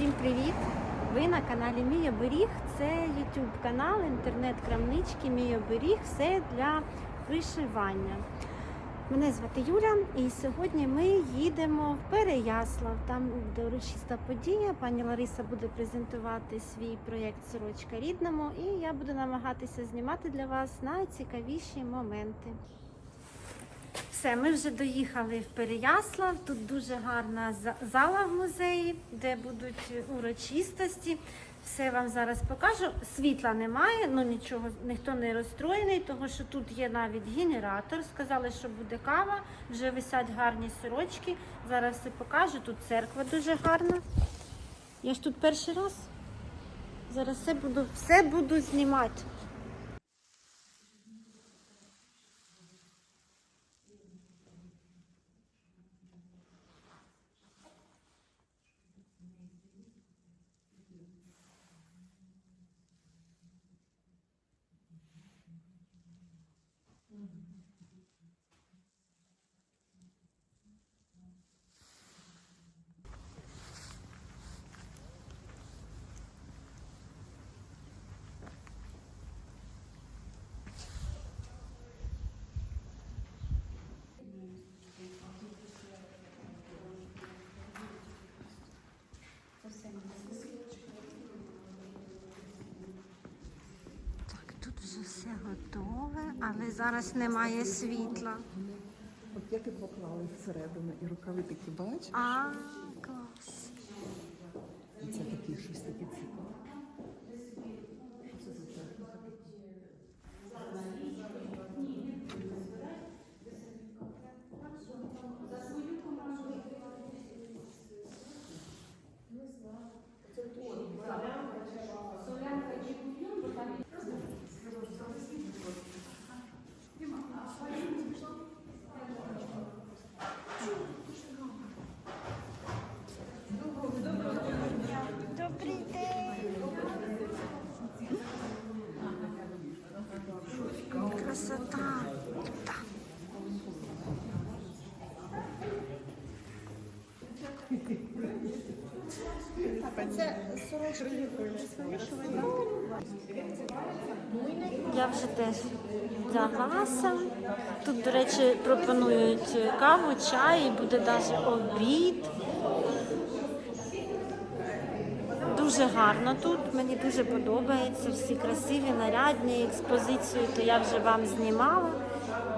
Всім привіт! Ви на каналі Мій Оберіг. Це YouTube канал, інтернет-крамнички Мій Оберіг. Все для вишивання. Мене звати Юля, і сьогодні ми їдемо в Переяслав. Там буде урочиста подія. Пані Лариса буде презентувати свій проєкт Сорочка рідному, і я буду намагатися знімати для вас найцікавіші моменти. Все, ми вже доїхали в Переяслав. Тут дуже гарна зала в музеї, де будуть урочистості. Все вам зараз покажу. Світла немає, ну нічого, ніхто не розстроєний, тому що тут є навіть генератор. Сказали, що буде кава, вже висять гарні сорочки. Зараз все покажу. Тут церква дуже гарна. Я ж тут перший раз. Зараз все буду, все буду знімати. Так, тут вже все готове, але зараз немає світла. От я ти поклала їх всередину, і рукави такі бачиш, А, клас. і це такі щось таке цікаве. Красота. Так. Я вже теж вдяглася. Тут, до речі, пропонують каву, чай, буде навіть обід. Дуже гарно тут. Мені дуже подобається. Всі красиві, нарядні експозицію, то я вже вам знімала.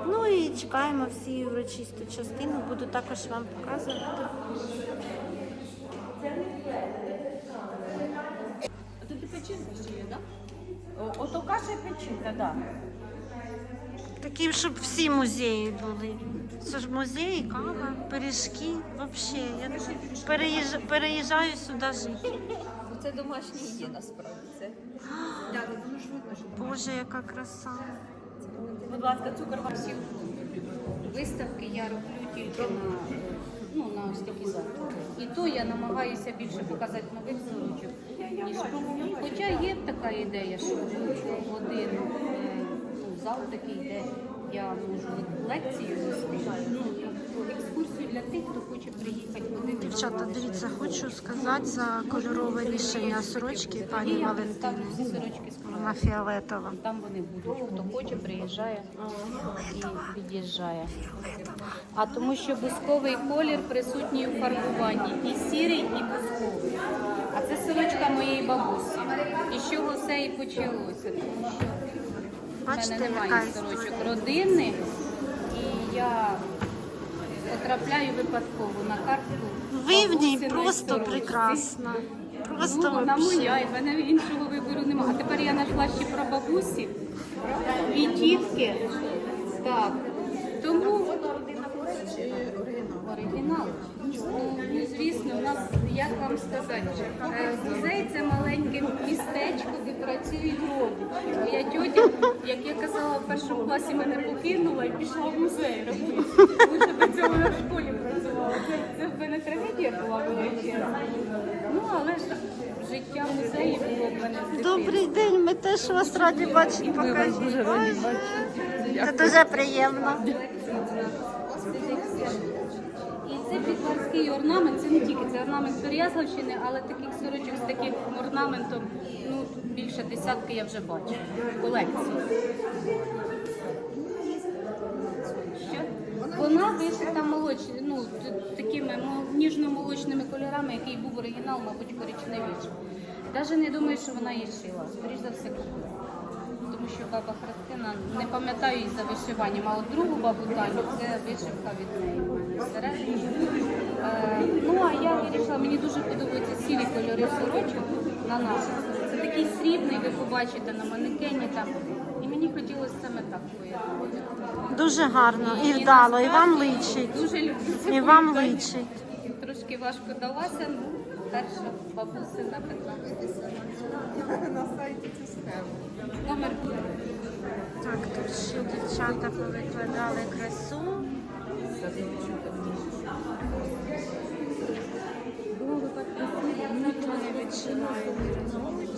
Ну і чекаємо всі урочисту частину. Буду також вам показувати. Тут і печінка ще є, так? Да? Ото каша і печінка, так. Такі, щоб всі музеї були. Це ж музеї, кава, пиріжки. Взагалі, я переїжджаю сюди жити. Це домашні є насправді. Це. Боже, яка краса. Будь ласка, цукор вам всіх. Виставки я роблю тільки на, ну, на ось такі заходи. І то я намагаюся більше показати нових сорочок, ніж. Хоча є така ідея, що в один е, ну, зал такий, де я можу лекцію вести, ну, для тих, хто хоче приїхати Дівчата, дивіться, хочу сказати за кольорове рішення сорочки пані Валентини. Вона фіолетова. Там вони будуть. Хто хоче, приїжджає і від'їжджає. А тому що бусковий колір присутній у фарбуванні. І сірий, і бусковий. А це сорочка моєї бабусі. І з чого все і почалося. Тому що в мене немає сорочок родинних. І я потрапляю випадково на картку. Ви в ній просто прекрасна. Просто Ну, вона моя, і в мене іншого вибору немає. А тепер я знайшла ще про бабусі і тітки. Так. Тому оригінал. Ну, звісно, у нас, як вам сказати, музей це маленьке містечко, де працюють родичі. Моя тьотя, як я казала, в першому класі мене покинула і пішла в музей робити. Цього я в школі працювала. Це, це в мене трагедія була величезна. Ну, але ж життя в музеї було в мене. Добрий день, ми теж вас раді бачити. Покажіть. Боже, Це дуже приємно. І це антикварський орнамент, це не тільки це орнамент Переяславщини, але таких сорочок з таким орнаментом, ну більше десятки я вже бачу в колекції. Що? Вона вишита молочними, ну, такими ніжно-молочними кольорами, який був оригінал, мабуть, коричневіше. Навіть не думаю, що вона її шила. Скоріш за все купила. Тому що баба Христина, не пам'ятаю її за вишиванням, а от другу бабу Таню, це вишивка від неї. Е, ну, а я вирішила, мені дуже подобаються сірі кольори сорочок на наших. Це такий срібний, ви побачите на манекені там. І мені хотілося саме так поєднати. Дуже гарно і вдало, і вам личить. Дуже люблю це І вам поєднання. личить. Трошки важко далася, ну, перша бабусина така. На сайті цю схему. Номер Так, тут ще дівчата повикладали красу.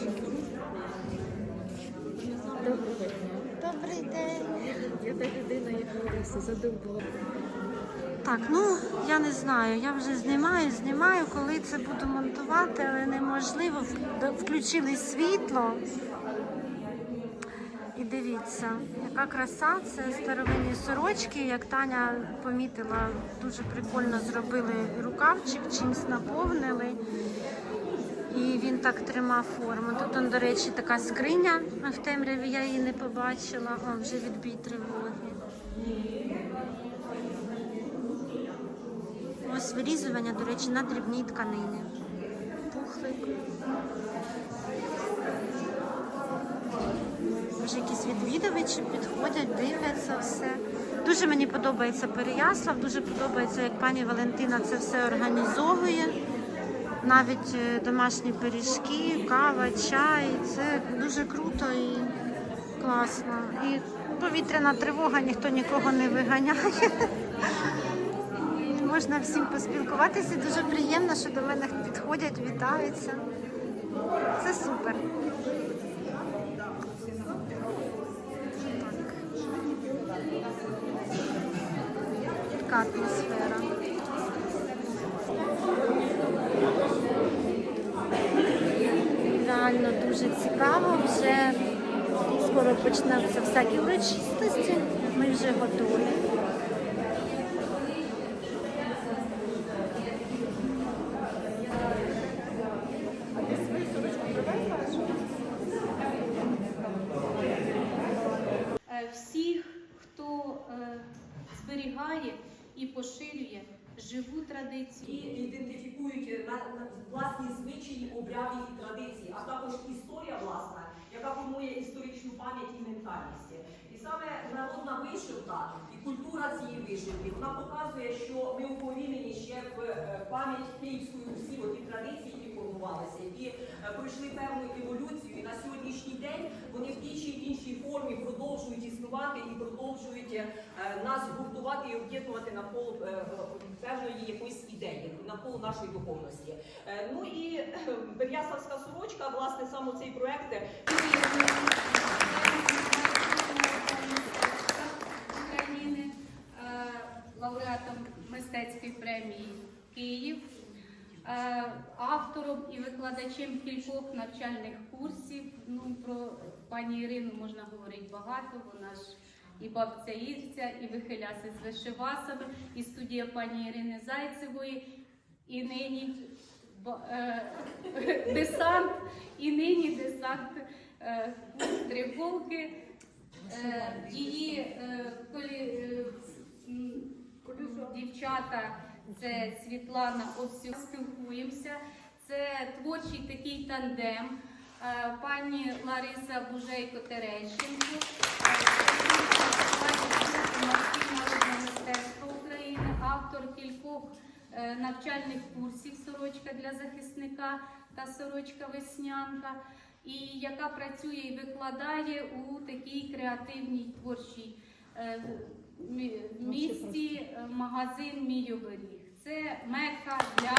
Тут вони відчувають. Добрий день. Я та людина, яка задовбала. Так, ну я не знаю. Я вже знімаю, знімаю, коли це буду монтувати, але неможливо. Включили світло. І дивіться, яка краса, це старовинні сорочки, як Таня помітила, дуже прикольно зробили рукавчик, чимось наповнили. І він так тримав форму. Тут, до речі, така скриня, в темряві я її не побачила. О, вже відбій тривоги. Ось вирізування, до речі, на дрібній тканині. Пухлик. Може, якісь відвідувачі підходять, дивляться все. Дуже мені подобається Переяслав, дуже подобається, як пані Валентина це все організовує. Навіть е, домашні пиріжки, кава, чай. Це дуже круто і класно. І повітряна тривога, ніхто нікого не виганяє. Можна всім поспілкуватися. Дуже приємно, що до мене підходять, вітаються. Це супер. Так. Така атмосфера. Реально дуже цікаво. Вже скоро почнуться всякі урочистості. Ми вже готові. Е, всіх, хто е, зберігає і поширює живу традицію. і ідентифікують власні звичаї, обряди і традиції, а також історія власна, яка формує історичну пам'ять і ментальність. І саме народна вишивка і культура цієї вишивки вона показує, що ми уповільнені ще в е, пам'ять Київської Русі, оті традиції, які формувалися, які е, пройшли певну еволюцію, і на сьогоднішній день вони в тій чи іншій формі продовжують існувати і продовжують е, нас гуртувати і об'єднувати навколо е, певної якоїсь ідеї, навколо нашої духовності. Ну і е, сорочка, власне, саме цей проект. України, лауреатом мистецької премії Київ, автором і викладачем кількох навчальних курсів. Ну, про пані Ірину можна говорити багато, вона ж і бабця Ірця, і вихиляси з вишивасами, і студія пані Ірини Зайцевої, і нині е, десант, і нині десант е, триголки. Е, її колі, е, дівчата, це Світлана Овсю, спілкуємося. Це творчий такий тандем. Е, Пані Лариса Бужейко Терещенко, народного мистецтва України, автор кількох е, навчальних курсів сорочка для захисника та сорочка веснянка і яка працює і викладає у такій креативній творчій е, місті е, магазин Мій оберіг. Це мека для.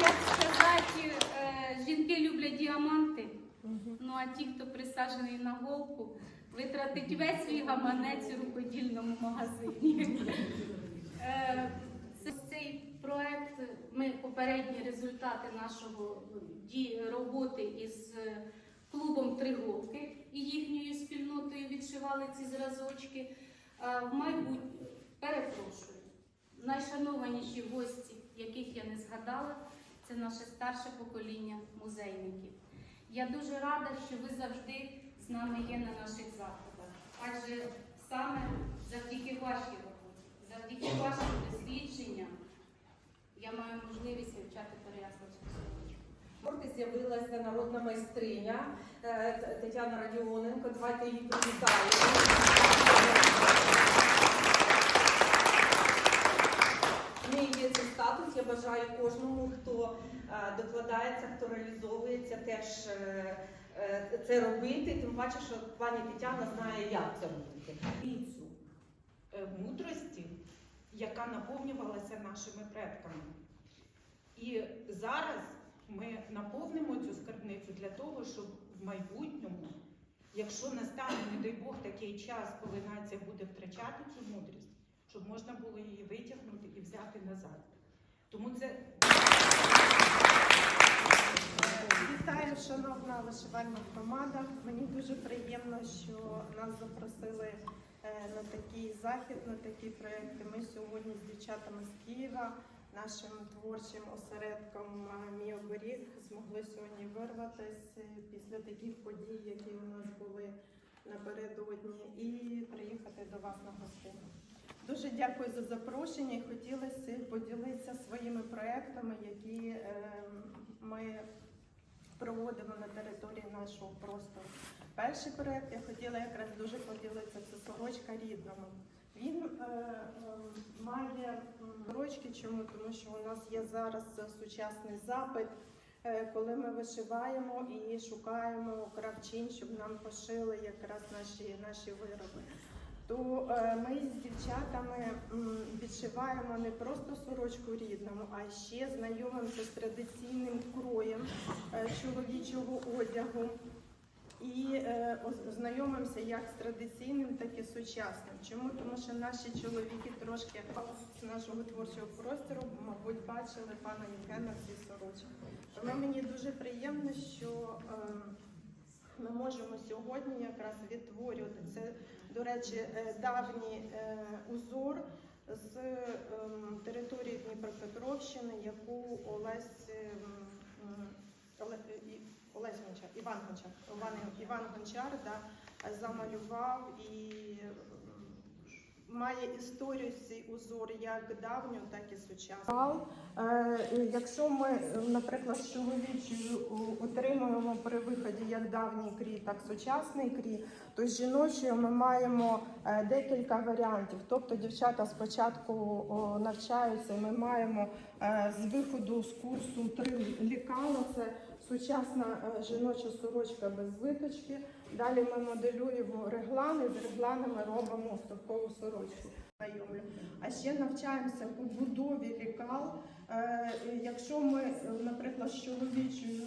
Як сказати, е, жінки люблять діаманти. Ну а ті, хто присаджений на голку, витратить весь свій гаманець у рукодільному магазині. Е, Цей проект, ми попередні результати нашого роботи із е, клубом Триголки і їхньою спільнотою відшивали ці зразочки. Е, В майбутньому перепрошую, найшанованіші гості, яких я не згадала, це наше старше покоління музейників. Я дуже рада, що ви завжди з нами є на наших заходах. Адже саме завдяки вашій роботі, завдяки вашим дослідженням я маю можливість вивчати Переяславську з'явилася народна майстриня е, Тетяна Радіоненко. Давайте її привітаємо. В є цей. Я бажаю кожному, хто е, докладається, хто реалізовується, теж е, це робити. Тим паче, що пані Тетяна знає, як це робити. е, мудрості, яка наповнювалася нашими предками. І зараз ми наповнимо цю скарбницю для того, щоб в майбутньому, якщо настане, не дай Бог, такий час, коли нація буде втрачати цю мудрість, щоб можна було її витягнути і взяти назад. Тому це Вітаю, шановна вишивальна громада. Мені дуже приємно, що нас запросили е, на такий захід, на такі проекти. Ми сьогодні з дівчатами з Києва, нашим творчим осередком е, «Мій оберіг» змогли сьогодні вирватися після таких подій, які у нас були напередодні, і приїхати до вас на гостину. Дуже дякую за запрошення і хотілося поділитися своїми проектами, які е, ми проводимо на території нашого простору. Перший проект я хотіла якраз дуже поділитися, це сорочка рідному. Він е, е, має м, сорочки, чому? Тому що у нас є зараз сучасний запит, е, коли ми вишиваємо і шукаємо кравчин, щоб нам пошили якраз наші, наші вироби. То ми з дівчатами відшиваємо не просто сорочку рідному, а ще знайомимося з традиційним кроєм чоловічого одягу. І е, оз- як з традиційним, так і сучасним. Чому? Тому що наші чоловіки трошки з нашого творчого простору, мабуть, бачили пана Євгена в цій сорочці. Тому мені дуже приємно, що е, ми можемо сьогодні якраз відтворювати. Це, до речі, е, давній е, узор з ем, території Дніпропетровщини, яку Олесь ем, Олесь Гончар, Іван Гончар, Іван, Іван Гончар да, замалював і має історію цей узор як давню, так і сучасну. Е, Якщо ми, наприклад, з чоловічою отримуємо при виході як давній крій, так сучасний крій, то з жіночою ми маємо е, декілька варіантів. Тобто дівчата спочатку навчаються, ми маємо е, з виходу з курсу три лікала. Це сучасна е, жіноча сорочка без виточки. Далі ми моделюємо реглани, з регланами робимо стовкову сорочку. А ще навчаємося у будові лікал. Е, Якщо ми, наприклад, з чоловічою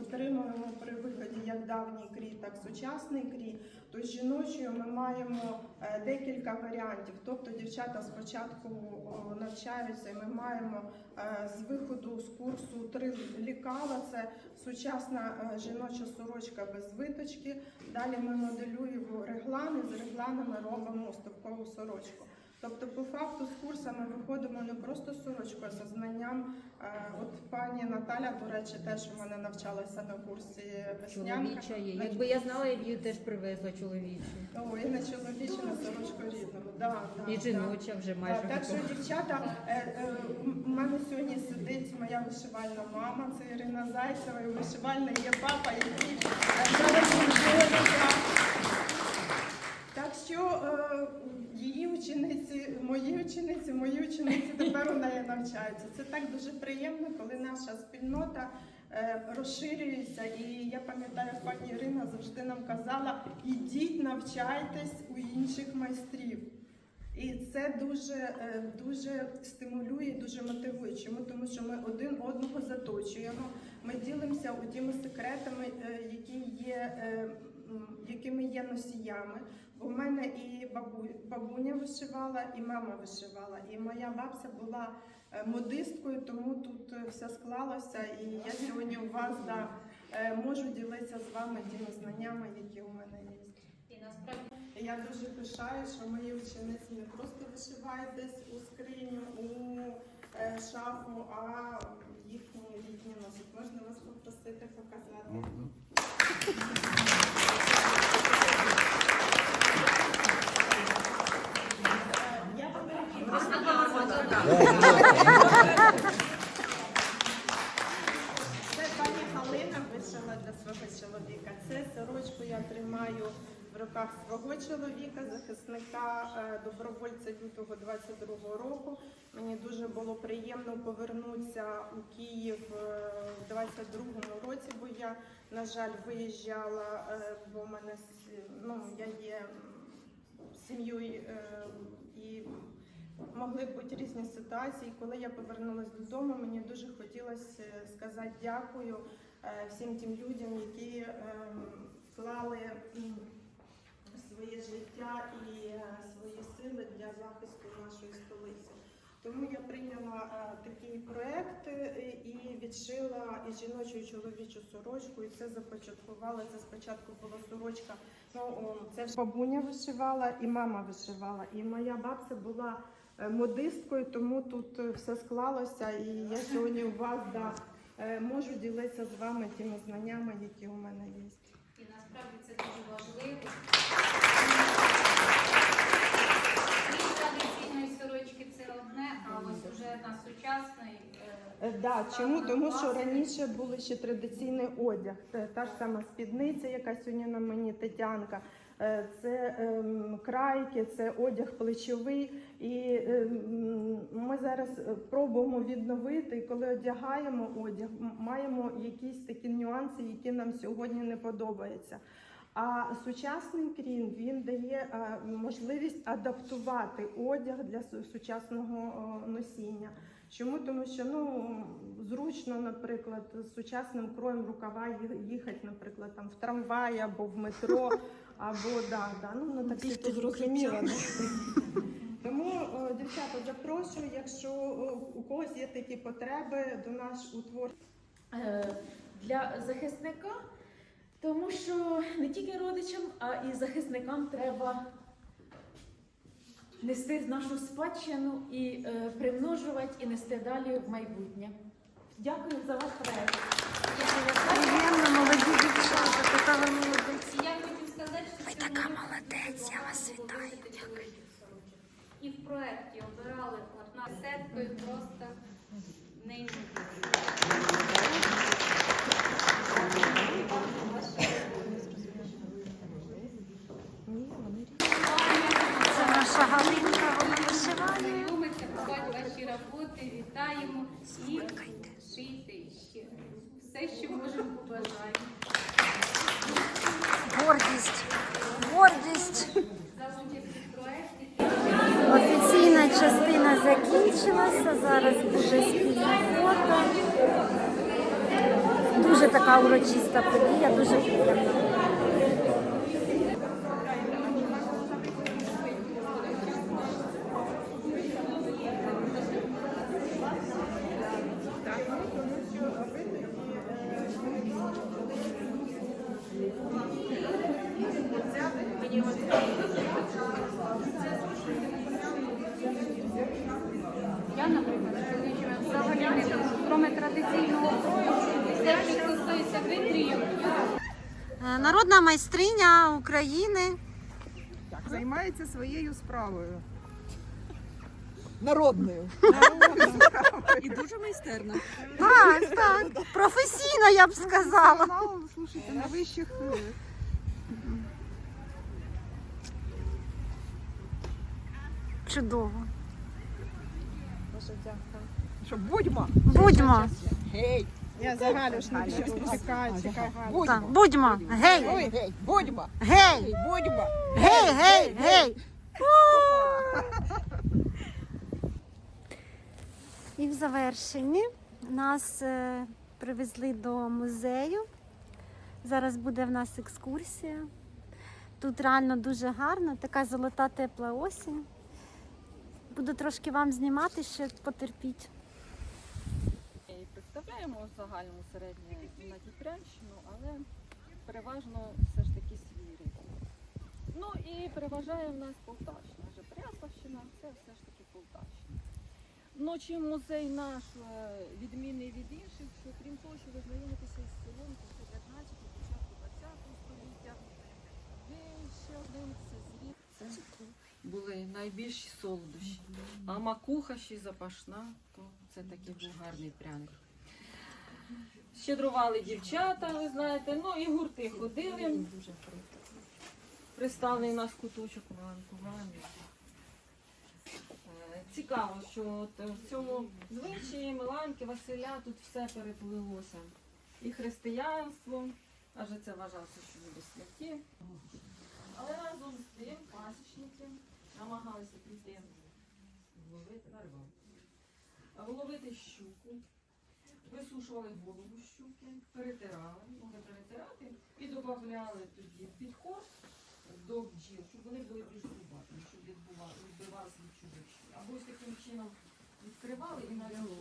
отримуємо при виході як давній крій, так сучасний крій, то з жіночою ми маємо е, декілька варіантів. Тобто дівчата спочатку навчаються, і ми маємо е, з виходу з курсу три лікала. Це сучасна жіноча сорочка без виточки. Далі ми моделюємо реглани, з регланами робимо стовкову сорочку. Тобто, по факту з курсами виходимо не просто з сорочкою, а знанням. Е, От пані Наталя, до речі, теж у мене навчалася на курсі веснянка. Чоловіча є. На- Якби я знала, я б її теж привезла чоловічу. О, і на чоловічу, на сорочку рідному. Да, да, І да. жіноча вже майже Так, так що, дівчата, е, е, у мене сьогодні сидить моя вишивальна мама, це Ірина Зайцева, і вишивальна є папа, який зараз знаходиться. Так що е, її учениці, мої учениці, мої учениці тепер у неї навчаються. Це так дуже приємно, коли наша спільнота е, розширюється. І я пам'ятаю, пані Ірина завжди нам казала: ідіть, навчайтесь у інших майстрів. І це дуже, е, дуже стимулює, дуже мотивує. Чому? Тому що ми один одного заточуємо. Ми ділимося тими секретами, які є якими є носіями. Бо в мене і бабу, бабуня вишивала, і мама вишивала. І моя бабця була е, модисткою, тому тут е, все склалося. І я сьогодні у вас да, е, можу ділитися з вами тими знаннями, які у мене є. І насправді Я дуже пишаю, що мої учениці не просто вишивають десь у скриню, у шафу, а їхні рідні носять. Можна вас попросити показати? Е, Я Це пані Галина вишила для свого чоловіка. Це сорочку я тримаю в руках свого чоловіка, захисника е, добровольця лютого 22-го року. Мені дуже було приємно повернутися у Київ е, в 22-му році, бо я, на жаль, виїжджала, е, бо мене ну, я є сім'єю і могли бути різні ситуації. Коли я повернулася додому, мені дуже хотілося е, сказати дякую е, всім тим людям, які е, вклали своє життя і свої сили для захисту нашої столиці. Тому я прийняла такий проект і відшила і жіночу і чоловічу сорочку, і це започаткувала. Це спочатку була сорочка. Ну це ж бабуня вишивала, і мама вишивала. І моя бабця була модисткою, тому тут е, все склалося. І я сьогодні у вас да, е, можу ділитися з вами тими знаннями, які у мене є. і насправді це дуже важливо. Традиційної сорочки це одне, а ось уже на сучасний. е, Е, Да, чому? Тому що раніше були ще традиційний одяг. Це та ж сама спідниця, яка сьогодні на мені Тетянка. Е, Це ем, крайки, це одяг плечовий. І ем, ми зараз е, пробуємо відновити. Коли одягаємо одяг, маємо якісь такі нюанси, які нам сьогодні не подобаються. А сучасний крін він дає е, можливість адаптувати одяг для сучасного носіння. Чому? Тому що ну зручно, наприклад, з сучасним кроєм рукава їхати, наприклад, там в трамваї або в метро, або да, да, ну на таксі то зрозуміло. Тому, дівчата, запрошую, якщо у когось є такі потреби до нас у твор. е, для захисника, тому що не тільки родичам, а і захисникам треба нести нашу спадщину і е, примножувати і нести далі в майбутнє. Дякую за ваш проект. Приємно, молоді дівчата, така ви молодець. І я хочу сказати, що ви така молодець, я вас вітаю. І в проєкті обирали от сеткою просто неймовірно. Це наша Галинка, вона вишиває. Знайомиться, побачить ваші роботи, вітаємо і шийте ще. Все, що можемо побажаємо. Гордість. Гордість. Офіційна частина закінчилася. Зараз буде спільне фото. Дуже така урочиста подія, дуже приємна. Я, наприклад, взагалі не кажу, кроме традиційного крою, все, що стосується витрію, Е, Народна майстриня України. займається своєю справою. Народною. І дуже майстерно. Так, так. Професійно, я б сказала. Слушайте, на вищих. е, Чудово. Що будьмо. Будьмо. Гей. Я загалю ж не чекаю, чекай. Так, Будьмо. будьмо. Гей. Ой, гей. Будьмо. Гей. Будьмо. Гей, гей, гей. І в завершенні нас е, привезли до музею Зараз буде в нас екскурсія. Тут реально дуже гарно, така золота тепла осінь. Буду трошки вам знімати, ще потерпіть. Представляємо в загальному середнє Надніпрянщину, але переважно все ж таки свій ритм. Ну і переважає в нас Полтавщина. Вже Переяславщина це все ж таки Полтавщина. Ну чим музей наш е, відмінний від інших, що крім того, що ви знайомитеся з селом, це 19 початку 20 століття. Є ще один це зріб. Були найбільші солодощі. А макуха ще запашна, то це такий був гарний пряник. Щедрували дівчата, ви знаєте, ну і гурти ходили. Приставлений у нас куточок ланкування. Е, Цікаво, що от в цьому звичаї Миланки, Василя тут все переплилося. І християнство, адже це вважалося, що люди святі. Але разом з тим пасічники намагалися піти вловити на рибалку. Вловити щуку, висушували голову щуки, перетирали, могли перетирати і додавали тоді підход до бджіл, щоб вони були більш зубатими, щоб відбивалися від чудовища. Або ось таким чином відкривали і на нього.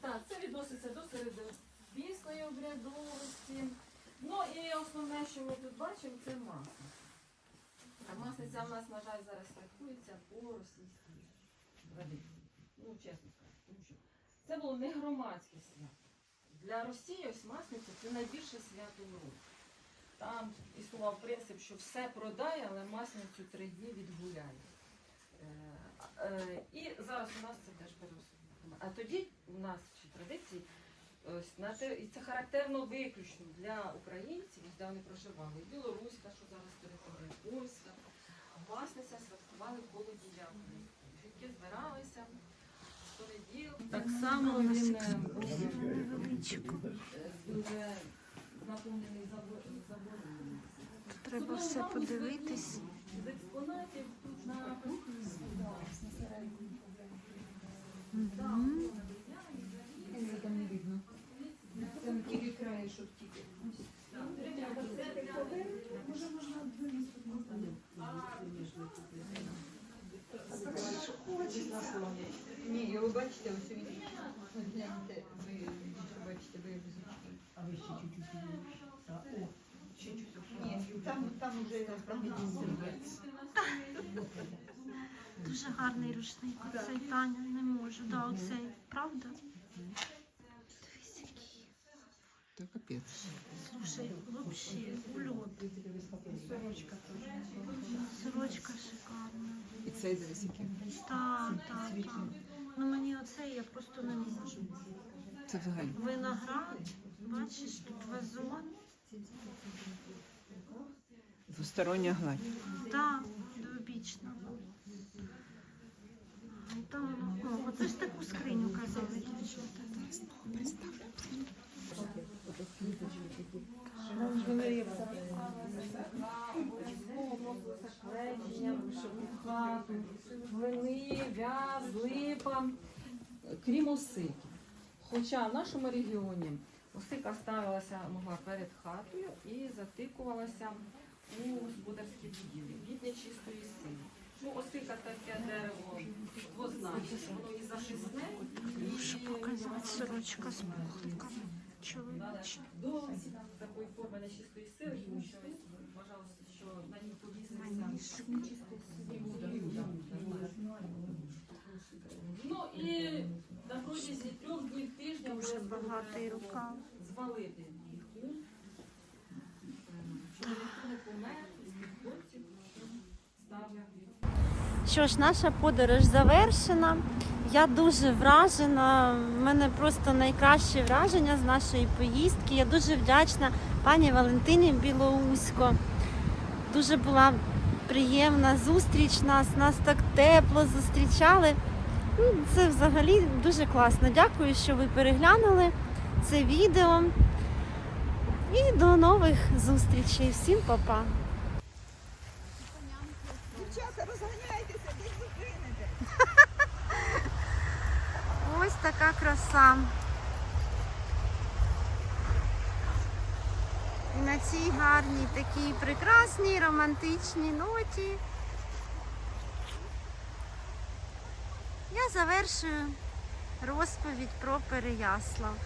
Так, це відноситься до середовісної обрядовості. Ну і основне, що ми тут бачимо, це масло. А масниця в нас, на жаль, зараз трактується по російській традиції. Ну, чесно скажу, тому що це було не громадське свято. Для Росії ось масниця це найбільше свято в році. Там існував принцип, що все продає, але масницю три дні відгуляє. Е, е, і зараз у нас це теж переособлено. А тоді у нас в традиції ось на те, і це характерно виключно для українців, де вони проживали. І Білоруська, що зараз територія, Польська, масниця святкували коло ділянки. Жінки збиралися в. Так само він е, е, дуже наповнений забороненим. Треба все подивитись. З експонатів тут напис. Це там не видно. Там тільки краї, щоб тільки. Ні, ви бачите, ось він. Гляньте, ви бачите, ви. А ви ще чуть-чуть О, ще чуть-чуть. Ні, там, там уже Дуже гарний рушник. Оцей Таня не можу. Да, оцей, правда? Та капець. Слушай, вообще, ульот. Сорочка теж. Сорочка шикарна. І цей дивись який. Так, так, так. Ну мені оцей я просто не можу. Це взагалі. Виноград, бачиш, тут вазон. Двостороння гладь. Так, двобічно. А Там, о, оце ж таку скриню казали дівчата. Глини, в'яз, липа, крім осики. Хоча в нашому регіоні осика ставилася могла перед хатою і затикувалася у господарські будівлі від нечистої сили. Ну, осика таке дерево двозначне, воно і захисне, Можу показати сорочка з пухликами. Чоловіча. до такої форми нечистої сили, тому що вважалося, що на ній повіситься. Ну і на протязі трьох днів тижня обов'язково багатий рукав. звалити міху, щоб ніхто не помер тих хлопців, Що ж, наша подорож завершена. Я дуже вражена. У мене просто найкращі враження з нашої поїздки. Я дуже вдячна пані Валентині Білоусько. Дуже була приємна зустріч нас, нас так тепло зустрічали. Ну, Це взагалі дуже класно. Дякую, що ви переглянули це відео. І до нових зустрічей. Всім па-па! така краса. І на цій гарній, такій прекрасній, романтичній ноті. Я завершую розповідь про Переяслав.